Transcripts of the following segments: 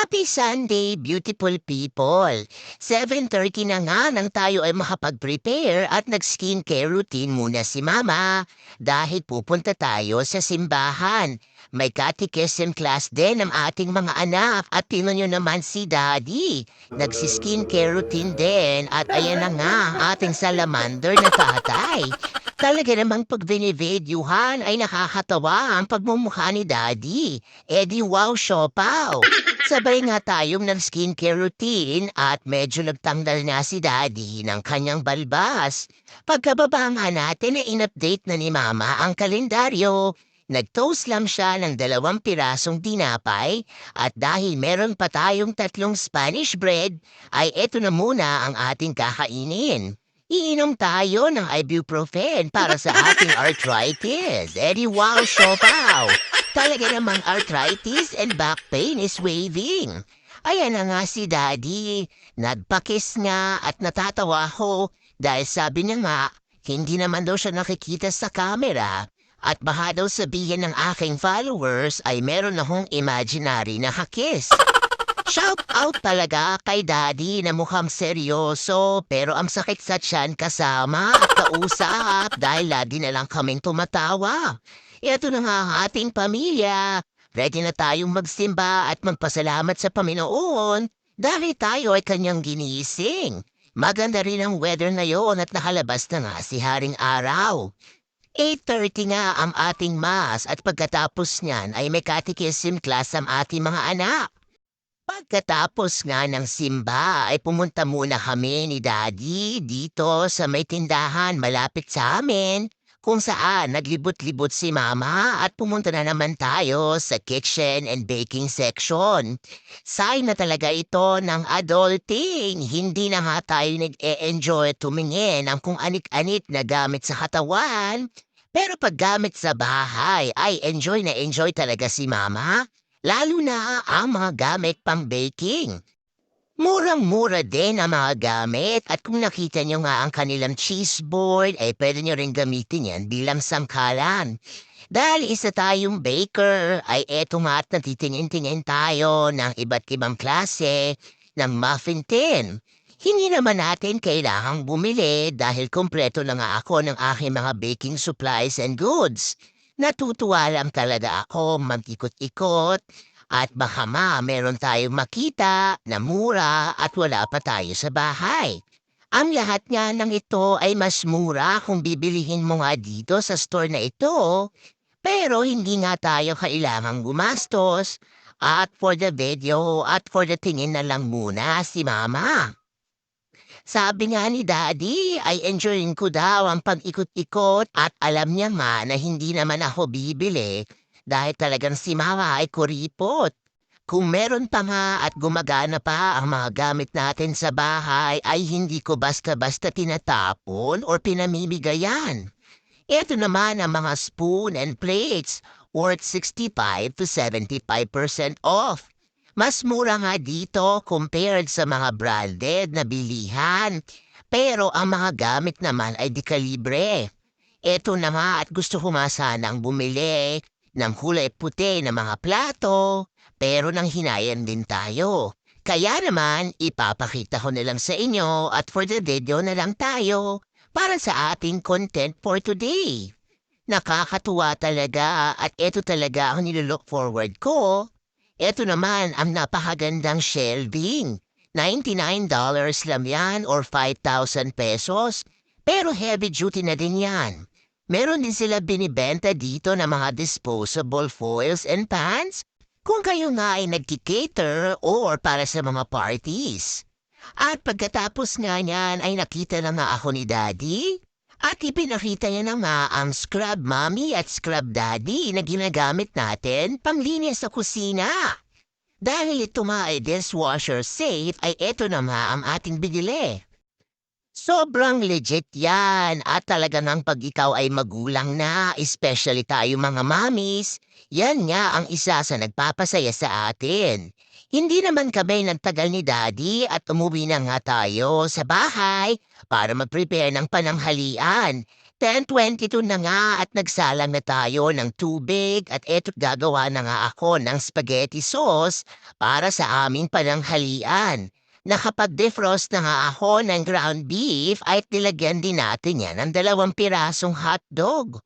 Happy Sunday, beautiful people! 7.30 na nga nang tayo ay makapag-prepare at nag-skincare routine muna si Mama dahil pupunta tayo sa simbahan. May catechism class din ang ating mga anak at tingnan nyo naman si Daddy. Nagsi-skincare routine din at ayan na nga ating salamander na tatay. Talaga namang pag binivideohan ay nakakatawa ang pagmumukha ni Daddy. Eh di wow, siopaw! Sabay nga tayong nag-skincare routine at medyo nagtanggal na si Daddy ng kanyang balbas. Pagkababa nga natin ay in-update na ni Mama ang kalendaryo. Nag-toast lang siya ng dalawang pirasong dinapay at dahil meron pa tayong tatlong Spanish bread, ay eto na muna ang ating kakainin. Iinom tayo ng ibuprofen para sa ating arthritis. Eddie wow, siopaw! Talaga namang arthritis and back pain is waving. Ayan na nga si Daddy. Nagpakis nga at natatawa ako dahil sabi niya nga, hindi naman daw siya nakikita sa camera. At baka daw sabihin ng aking followers ay meron akong imaginary na hakis. Shout out talaga kay Daddy na mukhang seryoso pero ang sakit sa tiyan kasama at kausap dahil lagi na lang kaming tumatawa. Ito na nga ating pamilya. Ready na tayong magsimba at magpasalamat sa Panginoon dahil tayo ay kanyang ginising. Maganda rin ang weather ngayon at nakalabas na nga si Haring Araw. 8.30 nga ang ating mass at pagkatapos niyan ay may catechism class ang ating mga anak. Pagkatapos nga ng simba ay pumunta muna kami ni Daddy dito sa may tindahan malapit sa amin kung saan naglibot-libot si Mama at pumunta na naman tayo sa kitchen and baking section. Sign na talaga ito ng adulting. Hindi na nga tayo nag-e-enjoy tumingin ang kung anik-anik na gamit sa katawan. Pero pag gamit sa bahay ay enjoy na enjoy talaga si Mama. Lalo na ang mga gamit pang baking. Murang-mura din ang mga gamit at kung nakita nyo nga ang kanilang cheese board ay pwede nyo rin gamitin yan bilang sangkalan. Dahil isa tayong baker ay eto nga at natitingin-tingin tayo ng iba't ibang klase ng muffin tin. Hindi naman natin kailangang bumili dahil kompleto na nga ako ng aking mga baking supplies and goods. Natutuwa lang talaga ako mag-ikot-ikot at baka ma meron tayong makita na mura at wala pa tayo sa bahay. Ang lahat nga ng ito ay mas mura kung bibilihin mo nga dito sa store na ito. Pero hindi nga tayo kailangang gumastos. At for the video at for the tingin na lang muna si mama. Sabi nga ni Daddy ay enjoyin ko daw ang pag-ikot-ikot at alam niya nga na hindi naman ako bibili dahil talagang si Mama ay kuripot. Kung meron pa nga at gumagana pa ang mga gamit natin sa bahay ay hindi ko basta-basta tinatapon or pinamimigayan. Ito naman ang mga spoon and plates worth 65 to 75% off. Mas mura nga dito compared sa mga branded na bilihan. Pero ang mga gamit naman ay di kalibre. Ito na nga at gusto ko nga sanang bumili ng kulay puti na mga plato, pero nang hinayan din tayo. Kaya naman, ipapakita ko na lang sa inyo at for the video na lang tayo para sa ating content for today. Nakakatuwa talaga at ito talaga ang nilook forward ko. Ito naman ang napakagandang shelving. $99 lang yan or 5,000 pesos. Pero heavy duty na din yan. Meron din sila binibenta dito na mga disposable foils and pans kung kayo nga ay nagkikater or para sa mga parties. At pagkatapos nga niyan ay nakita na nga ako ni Daddy at ipinakita niya nga ang scrub mommy at scrub daddy na ginagamit natin panglinis sa kusina. Dahil ito ay dishwasher safe ay eto na nga ang ating binili. Sobrang legit yan at talaga ngang 'pag ikaw ay magulang na, especially tayo mga mommies, yan nga ang isa sa nagpapasaya sa atin. Hindi naman kami nagtagal ni daddy at umuwi na nga tayo sa bahay para mag-prepare ng pananghalian. 10:22 na nga at nagsalang na tayo ng tubig at eto't gagawa na nga ako ng spaghetti sauce para sa aming pananghalian. Nakapag-defrost na nga ako ng ground beef at nilagyan din natin yan ng dalawang pirasong hotdog.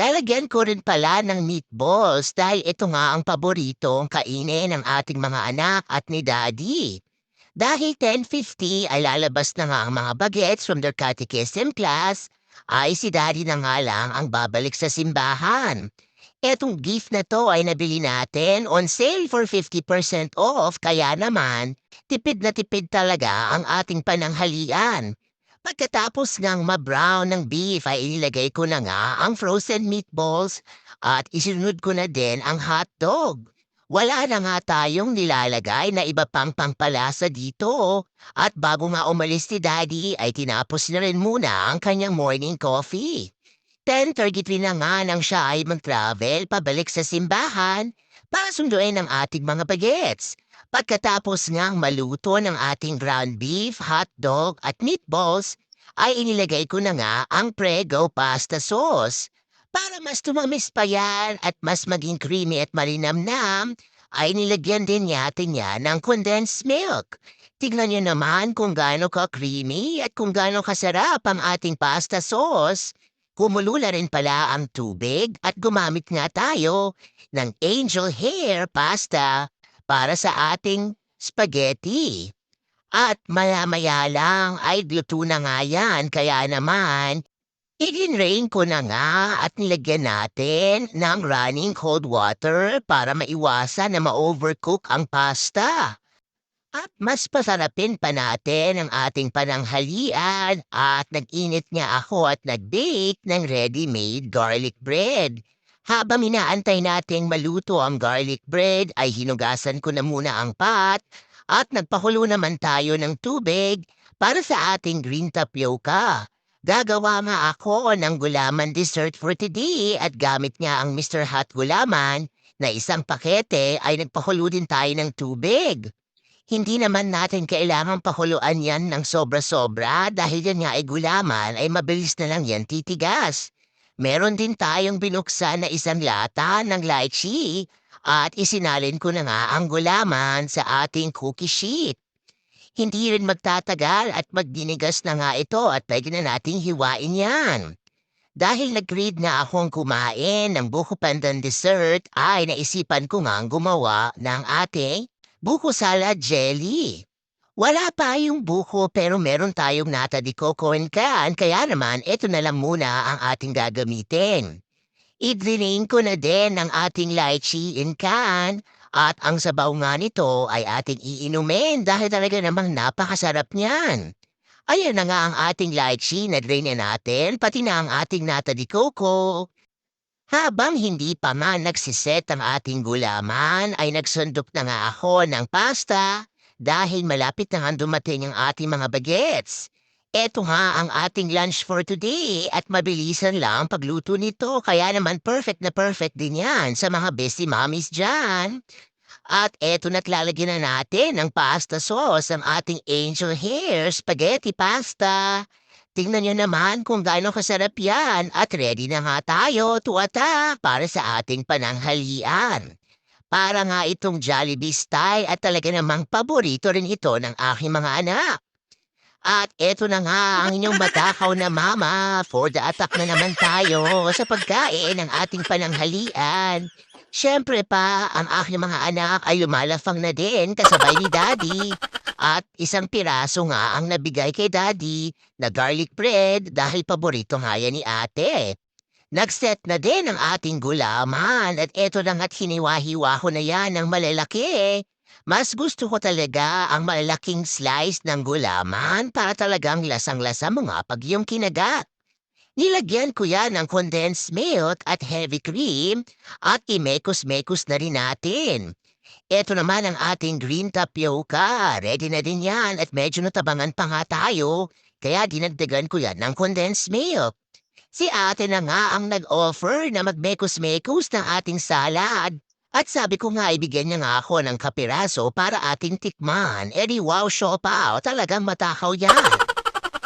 Lalagyan ko rin pala ng meatballs dahil ito nga ang paboritong kainin ng ating mga anak at ni Daddy. Dahil 10.50 ay lalabas na nga ang mga bagets from their catechism class, ay si Daddy na nga lang ang babalik sa simbahan. Etong gift na to ay nabili natin on sale for 50% off kaya naman tipid na tipid talaga ang ating pananghalian. Pagkatapos ngang ma-brown ng beef ay inilagay ko na nga ang frozen meatballs at isinunod ko na din ang hotdog. Wala na nga tayong nilalagay na iba pang pampalasa dito. At bago nga umalis si Daddy ay tinapos na rin muna ang kanyang morning coffee. 10.33 na nga nang siya ay mag-travel pabalik sa simbahan para sunduin ang ating mga bagets. Pagkatapos ngang maluto ng ating ground beef, hotdog at meatballs, ay inilagay ko na nga ang Prego pasta sauce. Para mas tumamis pa yan at mas maging creamy at malinamnam, ay nilagyan din natin yan ng condensed milk. Tignan niyo naman kung gaano ka-creamy at kung gaano kasarap ang ating pasta sauce. Kumulula rin pala ang tubig at gumamit nga tayo ng angel hair pasta para sa ating spaghetti. At maya-maya lang ay luto na nga yan kaya naman i-drain ko na nga at nilagyan natin ng running cold water para maiwasan na ma-overcook ang pasta. At mas pasarapin pa natin ang ating pananghalian at nag-init nga ako at nag-bake ng ready-made garlic bread. Habang inaantay nating maluto ang garlic bread ay hinugasan ko na muna ang pot at nagpakulo naman tayo ng tubig para sa ating green tapioca. Gagawa nga ako ng gulaman dessert for today at gamit nga ang Mr. Hot Gulaman na isang pakete ay nagpakulo din tayo ng tubig. Hindi naman natin kailangang pakuluan yan ng sobra-sobra dahil yan nga ay gulaman ay mabilis na lang yan titigas. Meron din tayong binuksan na isang lata ng lychee at isinalin ko na nga ang gulaman sa ating cookie sheet. Hindi rin magtatagal at magdinigas na nga ito at pwede na nating hiwain yan. Dahil nag-read na akong kumain ng buko pandan dessert ay naisipan ko nga gumawa ng ating buko salad jelly. Wala pa yung buko pero meron tayong nata di coco and can kaya naman ito na lang muna ang ating gagamitin. I-drain ko na din ang ating lychee in can at ang sabaw nga nito ay ating iinumin dahil talaga namang napakasarap niyan. Ayan na nga ang ating lychee na drain na natin pati na ang ating nata di coco. Habang hindi pa man nagsiset ang ating gulaman ay nagsundok na nga ako ng pasta dahil malapit na nga dumating ang ating mga bagets. Eto nga ang ating lunch for today at mabilisan lang pagluto nito kaya naman perfect na perfect din yan sa mga busy mommies dyan. At eto na't lalagyan na natin ng pasta sauce ang ating angel hair spaghetti pasta. Tingnan nyo naman kung gaano kasarap yan at ready na nga tayo attack para sa ating pananghalian. Para nga itong Jollibee style at talaga namang paborito rin ito ng aking mga anak. At eto na nga ang inyong matakaw na mama for the attack na naman tayo sa pagkain ng ating pananghalian. Siyempre pa, ang aking mga anak ay lumalafang na din kasabay ni Daddy. At isang piraso nga ang nabigay kay Daddy na garlic bread dahil paborito nga yan ni ate. Nagset na din ang ating gulaman at eto na nga't hiniwa-hiwa ko na yan ng malalaki. Mas gusto ko talaga ang malalaking slice ng gulaman para talagang lasang-lasa mga pag yung kinagat. Nilagyan ko yan ng condensed milk at heavy cream at imekos-mekos na rin natin. Ito naman ang ating green tapioca. Ready na din yan at medyo natabangan pa nga tayo. kaya dinagdagan ko yan ng condensed milk. Si ate na nga ang nag-offer na magmekos-mekos ng ating salad. At sabi ko nga ibigyan niya nga ako ng kapiraso para ating tikman. E di wow, siopaw, talagang matakaw yan.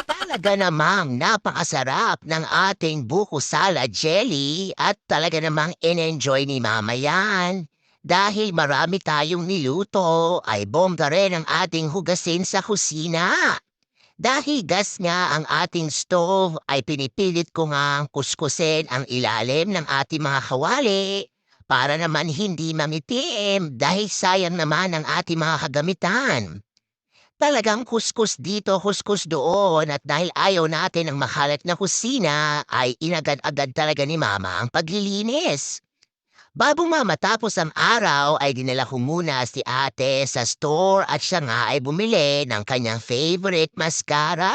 Talaga namang napakasarap ng ating buko salad jelly at talaga namang in-enjoy ni mama yan. Dahil marami tayong niluto, ay bomba rin ang ating hugasin sa kusina. Dahil gas nga ang ating stove, ay pinipilit ko nga kuskusin ang ilalim ng ating mga kawali para naman hindi mamitim dahil sayang naman ang ating mga kagamitan. Talagang kuskus dito, kuskus doon at dahil ayaw natin ng makalat na kusina ay inagad-agad talaga ni mama ang paglilinis. Bago nga matapos ang araw ay dinala ko muna si ate sa store at siya nga ay bumili ng kanyang favorite mascara.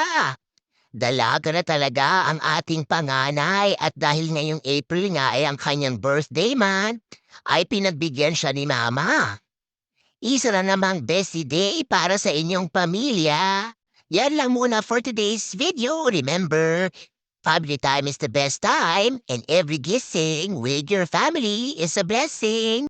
Dalaga na talaga ang ating panganay at dahil ngayong April nga ay ang kanyang birthday month, ay pinagbigyan siya ni mama. Isa na namang bestie day para sa inyong pamilya. Yan lang muna for today's video. Remember, Family time is the best time, and every gising with your family is a blessing.